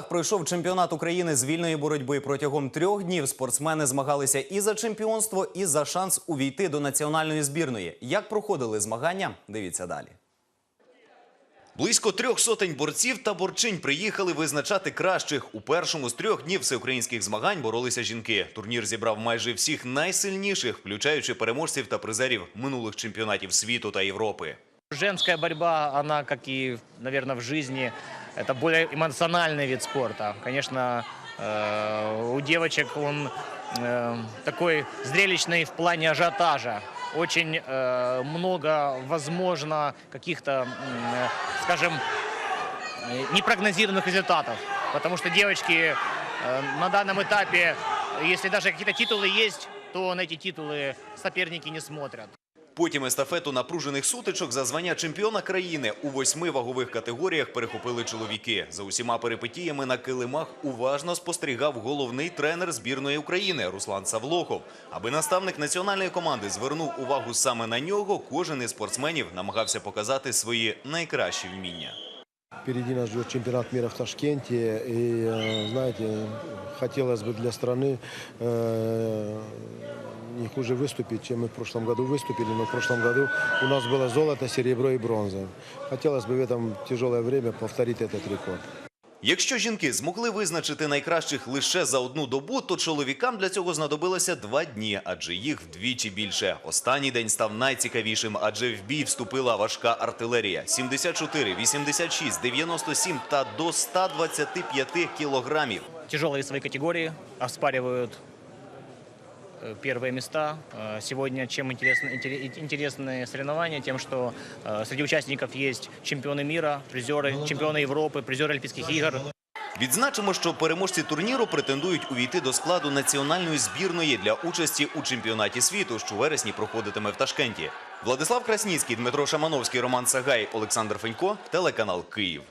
пройшов чемпіонат України з вільної боротьби. Протягом трьох днів спортсмени змагалися і за чемпіонство, і за шанс увійти до національної збірної. Як проходили змагання? Дивіться далі. Близько трьох сотень борців та борчинь приїхали визначати кращих. У першому з трьох днів всеукраїнських змагань боролися жінки. Турнір зібрав майже всіх найсильніших, включаючи переможців та призерів минулих чемпіонатів світу та Європи. Женская борьба, она, как и, наверное, в жизни, это более эмоциональный вид спорта. Конечно, э, у девочек он э, такой зрелищный в плане ажиотажа. Очень э, много, возможно, каких-то, скажем, непрогнозированных результатов. Потому что девочки на данном этапе, если даже какие-то титулы есть, то на эти титулы соперники не смотрят. Потім естафету напружених сутичок за звання чемпіона країни у восьми вагових категоріях перехопили чоловіки. За усіма перипетіями на килимах уважно спостерігав головний тренер збірної України Руслан Савлохов. Аби наставник національної команди звернув увагу саме на нього, кожен із спортсменів намагався показати свої найкращі вміння. Впереди нас ждет чемпионат мира в Ташкенте. И, э, знаете, хотелось бы для страны э, не хуже выступить, чем мы в прошлом году выступили. Но в прошлом году у нас было золото, серебро и бронза. Хотелось бы в этом тяжелое время повторить этот рекорд. Якщо жінки змогли визначити найкращих лише за одну добу, то чоловікам для цього знадобилося два дні, адже їх вдвічі більше. Останній день став найцікавішим, адже в бій вступила важка артилерія: 74, 86, 97 та до 125 кілограмів. Тяжелые весовые категории оспаривают э, первые места. Э, Сегодня чем интересны, интере- интересные соревнования? Тем, что э, среди участников есть чемпионы мира, призеры, чемпионы Европы, призеры Олимпийских игр. Відзначимо, що переможці турніру претендують увійти до складу національної збірної для участі у чемпіонаті світу, що у вересні проходитиме в Ташкенті. Владислав Красніцький, Дмитро Шамановський, Роман Сагай, Олександр Фенько, телеканал Київ.